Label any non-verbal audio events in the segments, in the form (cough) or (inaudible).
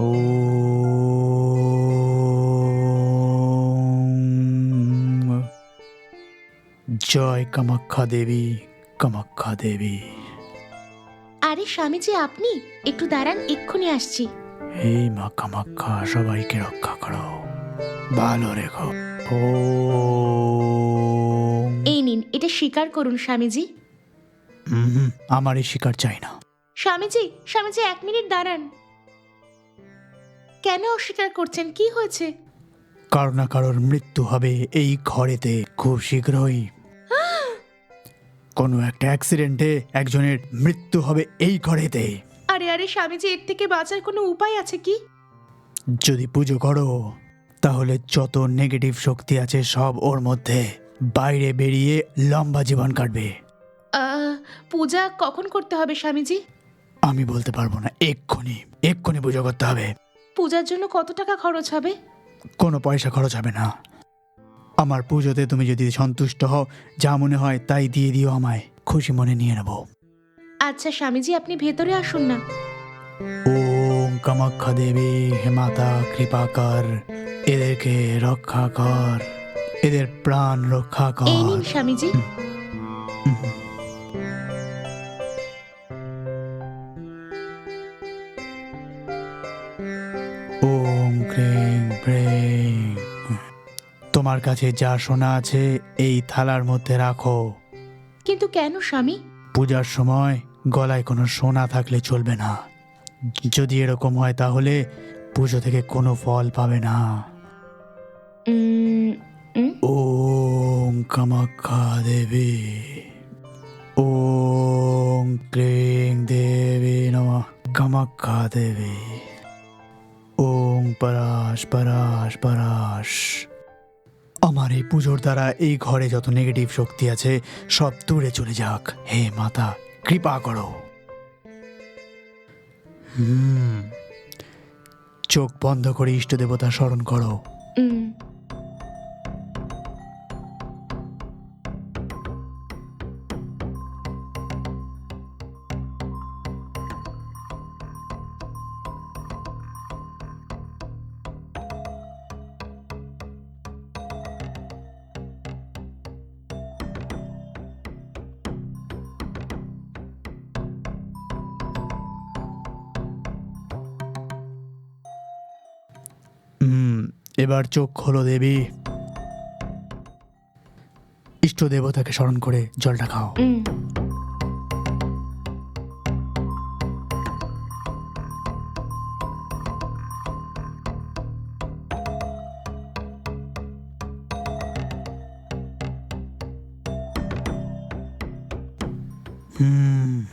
ওম জয় কামাখ্যা দেবী কামাখ্যা দেবী আরে স্বামীজি আপনি? একটু দাঁড়ান এক্ষুনি আসছি। হে মা কামাখ্যা সবাইকে রক্ষা করো। ভালো রেখো। ও এই নিন এটা স্বীকার করুন স্বামীজি। আমার এই শিকার চাই না। স্বামীজি স্বামীজি এক মিনিট দাঁড়ান। কেন অস্বীকার করছেন? কি হয়েছে? কারও না কারোর মৃত্যু হবে এই ঘরেতে খুব শীঘ্রই। কোনো একটা অ্যাক্সিডেন্টে একজনের মৃত্যু হবে এই ঘরেতে। আরে আরে স্বামীজি এর থেকে বাঁচার কোনো উপায় আছে কি? যদি পুজো করো তাহলে যত নেগেটিভ শক্তি আছে সব ওর মধ্যে বাইরে বেরিয়ে লম্বা জীবন কাটবে। আহ, পূজা কখন করতে হবে স্বামীজি? আমি বলতে পারব না এক্ষুনি এক্ষুনি পুজো করতে হবে। পূজার জন্য কত টাকা খরচ হবে? কোনো পয়সা খরচ হবে না। আমার পুজোতে তুমি যদি সন্তুষ্ট হও যা মনে হয় তাই দিয়ে দিও আমায়। খুশি মনে নিয়ে নেব। আচ্ছা স্বামীজি আপনি ভেতরে আসুন না। ওম কামাখ্যা দেবী হে মাতা কৃপা কর। এদেরকে রক্ষা কর। এদের প্রাণ রক্ষা এই কর নিন স্বামীজি। তোমার কাছে যা সোনা আছে এই থালার মধ্যে রাখো। কিন্তু কেন স্বামী? পূজার সময় গলায় কোনো সোনা থাকলে চলবে না। যদি এরকম হয় তাহলে পুজো থেকে কোনো ফল পাবে না। ওম কামাখ্যা দেবী ওম ক্রিং দেবী নম কামাখ্যা দেবী ওম পরাশ পরাশ পরাশ। আমার এই পুজোর দ্বারা এই ঘরে যত নেগেটিভ শক্তি আছে, সব দূরে চলে যাক। হে মাতা, কৃপা করো। হুম। চোখ বন্ধ করে ইষ্ট দেবতা স্মরণ করো। এবার চোখ খোলো দেবী। ইষ্ট দেবতাকে স্মরণ করে জলটা খাও। হুম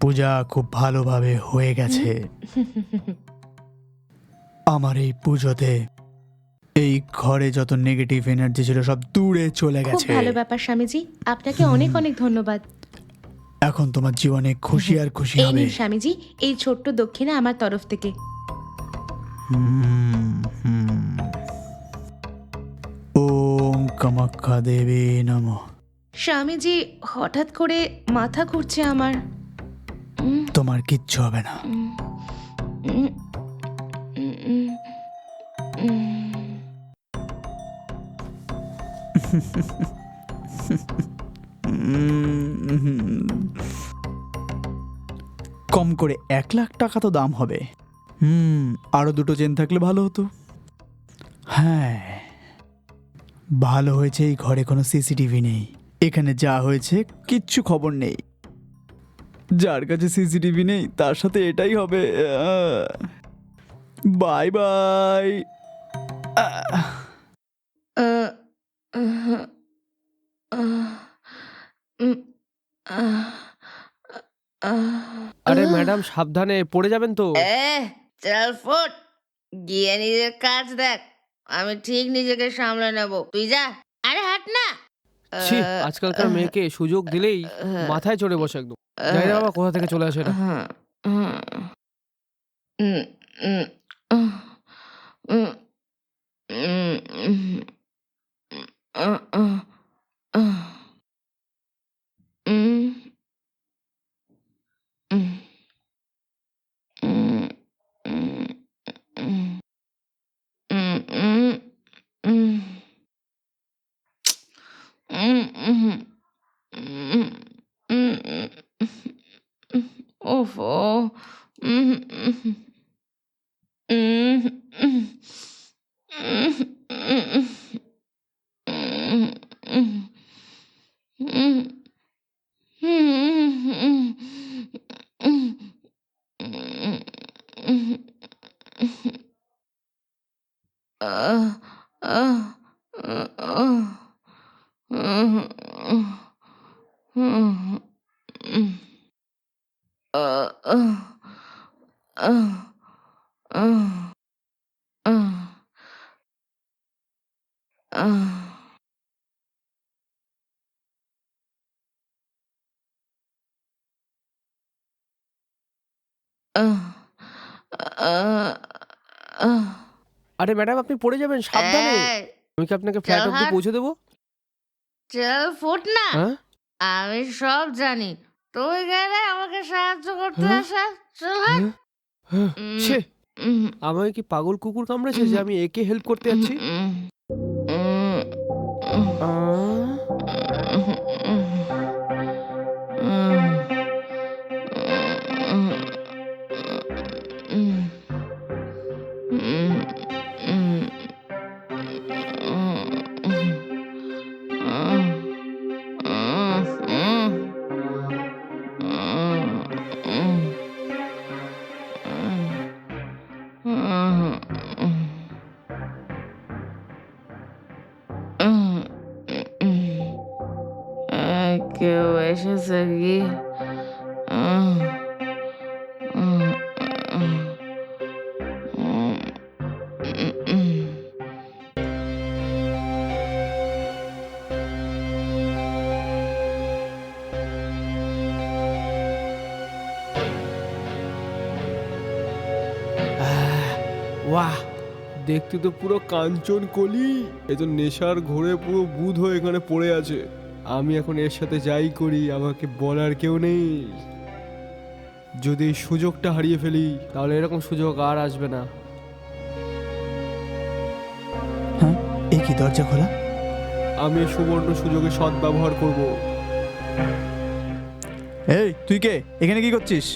পূজা খুব ভালোভাবে হয়ে গেছে। (laughs) আমার এই পুজোতে এই ঘরে যত নেগেটিভ এনার্জি ছিল সব দূরে চলে খুব গেছে। ভালো ব্যাপার স্বামীজি। আপনাকে অনেক অনেক ধন্যবাদ। এখন তোমার জীবনে খুশি আর খুশি এই হবে। নিন স্বামীজি এই ছোট্ট দক্ষিণা আমার তরফ থেকে। হুম, হুম। ওম কামাখ্যা দেবী নমঃ। স্বামীজি হঠাৎ করে মাথা ঘুরছে আমার। তোমার কিচ্ছু হবে না। (laughs) কম করে এক লাখ টাকা তো দাম হবে। হুম, আরও দুটো চেন থাকলে ভালো হতো। হ্যাঁ ভালো হয়েছে এই ঘরে কোনো সিসিটিভি নেই। এখানে যা হয়েছে কিচ্ছু খবর নেই। যার কাছে সিসিটিভি নেই, তার সাথে এটাই হবে বাই বাই আহ, আহ, আহ, উম, আহ, আহ। আরে ম্যাডাম সাবধানে পড়ে যাবেন তো। এ চল ফুট গিয়ে নিজের কাজ দেখ আমি ঠিক নিজেকে সামলে নেব। তুই যা। আরে হাট না। ছি আজকালকার মেয়েকে সুযোগ দিলেই মাথায় চড়ে বসে একদম। জানি না বাবা কোথা থেকে চলে আসে এটা। হুম, হুম, উম, উম, 어, 어. আরে ম্যাডাম আপনি পড়ে যাবেন সাবধানে। এই, আমি কি আপনাকে ফ্ল্যাট অব্দি পৌঁছে দেবো? চল ফুট না। হ্যাঁ? আমি সব জানি। তুই গেলে আমাকে সাহায্য করতে হ্যাঁ? আসা। চল হাট। হ্যাঁ, উম, ছে। উম, আমাকে কি পাগল কুকুর কামড়েছে যে আমি একে হেল্প করতে যাচ্ছি? উম, উম, উম, আহ, কেউ এসেছে কি বাহ, দেখতে তো পুরো কাঞ্চন কলি এ তো নেশার ঘোরে পুরো বুধ হয়ে এখানে পড়ে আছে। আমি এখন এর সাথে যাই করি আমাকে বলার কেউ নেই। যদি সুযোগটা হারিয়ে ফেলি তাহলে এরকম সুযোগ আর আসবে না। হ্যাঁ কি দরজা খোলা? আমি সুবর্ণ সুযোগে সৎ ব্যবহার করব। এই তুই কে? এখানে কি করছিস?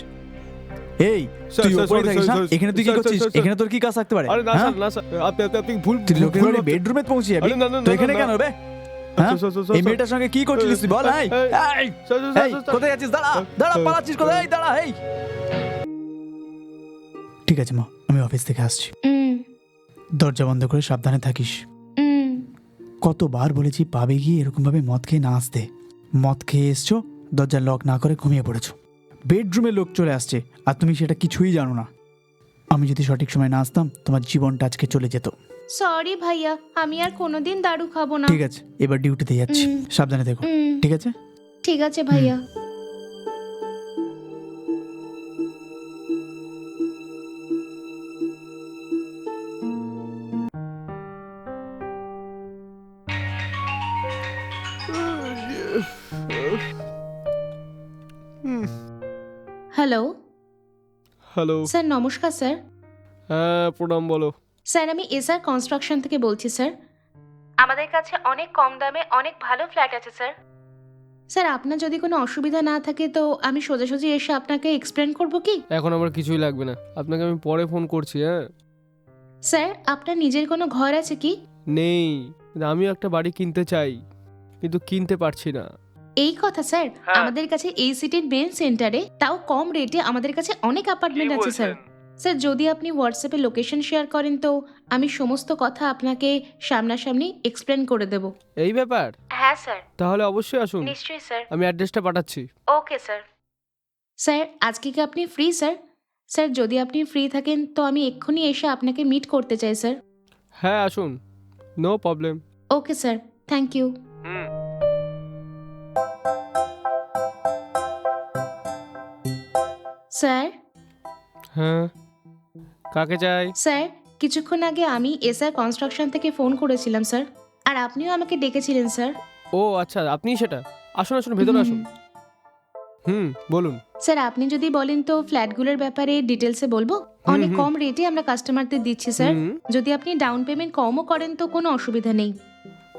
এই তুই থাকিস না? এখানে তুই কি করছিস? এখানে তোর কি কাজ থাকতে পারে? আরে না হ্যাঁ? স্যার না স্যার আপনি আপনি ভুল তুই লোকের বাড়ি বেডরুমে পৌঁছে যাবি? তো এখানে কেন না। হ্যাঁ? এই মেয়েটার সঙ্গে কি করছিলিস তুই? বল এই কোথায় যাচ্ছিস দাঁড়া দাঁড়া পালাচ্ছিস কোথায়? এই দাঁড়া এই। ঠিক আছে মা আমি অফিস থেকে আসছি। উম, দরজা বন্ধ করে সাবধানে থাকিস। উম, কতবার বলেছি পাবে গিয়ে এরকম ভাবে মদ খেয়ে না আসতে। মদ খেয়ে এসছো দরজা লক না করে ঘুমিয়ে পড়েছো। বেডরুমে লোক চলে আসছে আর তুমি সেটা কিছুই জানো না। আমি যদি সঠিক সময় না আসতাম তোমার জীবনটা আজকে চলে যেত। সরি ভাইয়া আমি আর কোনোদিন দারু খাব না। ঠিক আছে এবার ডিউটিতে যাচ্ছি। হুম। সাবধানে দেখো উম, ঠিক আছে? ঠিক আছে ভাইয়া। হ্যালো হ্যালো স্যার নমস্কার স্যার হ্যাঁ প্রণাম বলো। স্যার আমি এসআর কনস্ট্রাকশন থেকে বলছি স্যার। আমাদের কাছে অনেক কম দামে অনেক ভালো ফ্ল্যাট আছে স্যার। স্যার আপনার যদি কোনো অসুবিধা না থাকে তো আমি সোজাসুজি এসে আপনাকে এক্সপ্লেন করব কি? এখন আমার কিছুই লাগবে না। আপনাকে আমি পরে ফোন করছি হ্যাঁ? স্যার আপনার নিজের কোনো ঘর আছে কি? নেই। কিন্তু আমিও একটা বাড়ি কিনতে চাই কিন্তু কিনতে পারছি না। এই কথা স্যার। হ্যাঁ। আমাদের কাছে এই সিটির মেন সেন্টারে তাও কম রেটে আমাদের কাছে অনেক অ্যাপার্টমেন্ট আছে স্যার। স্যার যদি আপনি হোয়াটসঅ্যাপে লোকেশন শেয়ার করেন তো আমি সমস্ত কথা আপনাকে সামনাসামনি এক্সপ্লেন করে দেব। এই ব্যাপার? হ্যাঁ স্যার। তাহলে অবশ্যই আসুন। নিশ্চয়ই স্যার। আমি অ্যাড্রেসটা পাঠাচ্ছি। Okay sir. স্যার আজকে কি আপনি ফ্রি স্যার? স্যার যদি আপনি ফ্রি থাকেন তো আমি এক্ষুনি এসে আপনাকে মিট করতে চাই স্যার। হ্যাঁ আসুন। No problem okay sir. Thank you sir? হ্যাঁ? কাকে চাই? স্যার কিছুক্ষণ আগে আমি এসআর কনস্ট্রাকশন থেকে ফোন করেছিলাম স্যার। আর আপনিও আমাকে ডেকেছিলেন স্যার। ও আচ্ছা আপনি সেটা। আসুন আসুন ভেতরে আসুন। হুম। বলুন। স্যার আপনি যদি বলেন তো ফ্ল্যাটগুলোর ব্যাপারে ডিটেলসে বলব? অনেক কম রেটে আমরা কাস্টমারদের দিচ্ছি স্যার। যদি আপনি ডাউন পেমেন্ট কমও করেন তো কোনো অসুবিধা নেই।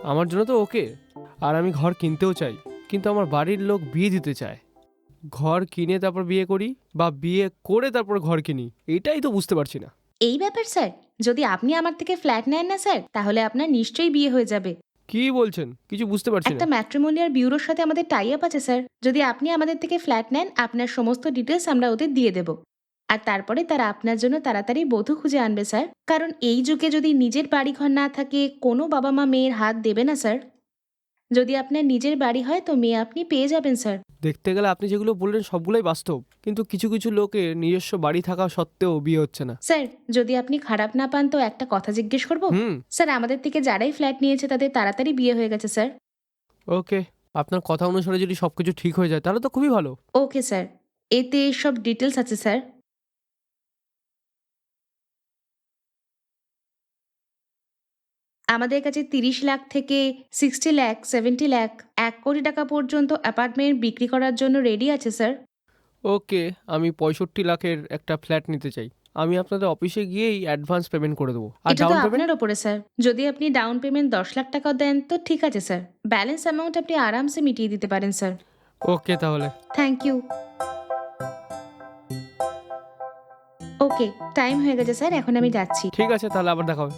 আমার জন্য তো ওকে। আর আমি ঘর কিনতেও চাই কিন্তু আমার বাড়ির লোক বিয়ে দিতে চায়। ঘর কিনে তারপর বিয়ে করি বা বিয়ে করে তারপর ঘর কিনি এটাই তো বুঝতে পারছি না। এই ব্যাপার স্যার যদি আপনি আমার থেকে ফ্ল্যাট নেন না স্যার তাহলে আপনার নিশ্চয়ই বিয়ে হয়ে যাবে। কি বলছেন? কিছু বুঝতে পারছি একটা না। ম্যাট্রিমোনিয়াল ব্যুরোর সাথে আমাদের টাই আপ আছে স্যার। যদি আপনি আমাদের থেকে ফ্ল্যাট নেন আপনার সমস্ত ডিটেলস আমরা ওদের দিয়ে দেব। আর তারপরে তারা আপনার জন্য তাড়াতাড়ি বধূ খুঁজে আনবে স্যার। কারণ এই যুগে যদি নিজের বাড়িঘর না থাকে কোনো বাবা মা মেয়ের হাত দেবে না স্যার। যদি আপনার নিজের বাড়ি হয় তো মেয়ে আপনি পেয়ে যাবেন স্যার। দেখতে গেলে আপনি যেগুলো বললেন সবগুলোই বাস্তব কিন্তু কিছু কিছু লোকের নিজস্ব বাড়ি থাকা সত্ত্বেও বিয়ে হচ্ছে না। স্যার যদি আপনি খারাপ না পান তো একটা কথা জিজ্ঞেস করব? হুম। স্যার আমাদের থেকে যারাই ফ্ল্যাট নিয়েছে তাদের তাড়াতাড়ি বিয়ে হয়ে গেছে স্যার। ওকে আপনার কথা অনুসারে যদি সবকিছু ঠিক হয়ে যায় তাহলে তো খুবই ভালো। Okay sir. এতে সব ডিটেলস আছে স্যার। আমাদের কাছে তিরিশ লাখ থেকে সিক্সটি লাখ সেভেন্টি লাখ এক কোটি টাকা পর্যন্ত অ্যাপার্টমেন্ট বিক্রি করার জন্য রেডি আছে স্যার ওকে আমি পঁয়ষট্টি লাখের একটা ফ্ল্যাট নিতে চাই। আমি আপনাদের অফিসে গিয়েই অ্যাডভান্স পেমেন্ট করে দেবো। আর এটা তো ডাউন পেমেন্ট আপনার ওপরে স্যার যদি আপনি ডাউন পেমেন্ট দশ লাখ টাকা দেন তো ঠিক আছে স্যার ব্যালেন্স অ্যামাউন্ট আপনি আরামসে মিটিয়ে দিতে পারেন স্যার ওকে তাহলে। থ্যাংক ইউ ওকে টাইম হয়ে গেছে স্যার এখন আমি যাচ্ছি। ঠিক আছে তাহলে আবার দেখা হবে।